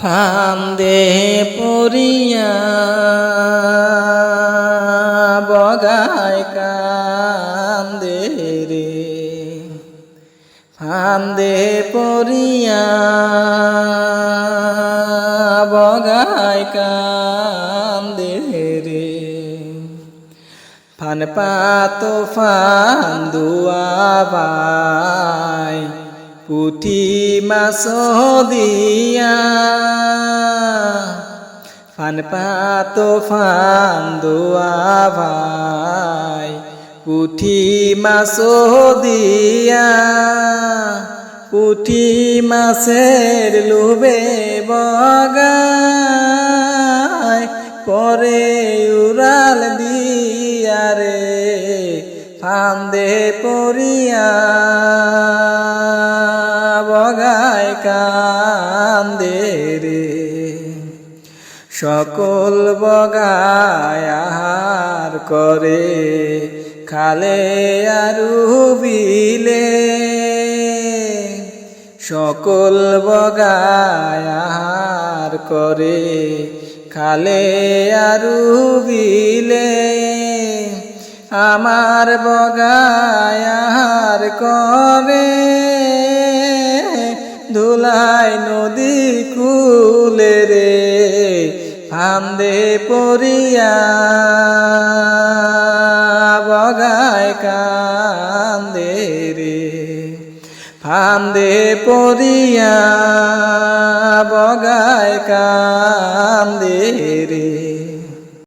ফান্দে পরিয়া বগায় কান্দে রে। ফান্দে পরিয়া বগায় কান্দে রে। ফান পাতো ফান দুয়া বাই পুঠি মাছ দিয়া ফান পাতো ফান দুয়া ভাই, পুঠি মাছ দিয়া, পুঠি মাছের লোভে বগায় পরে উড়াল দিয়া রে, ফান্দে পড়িয়া বগায় কান্দে রে। সকল বগায় আহার করে, খালে আরু বিলে সকল বগায় আহার করে, খালে আরু বিলে আমার বগায় আহার করে, ধুলাই নদীর কুলে রে। ফান্দে পড়িয়া বগায় কান্দে রে। ফান্দে পড়িয়া বগায় কান্দে রে।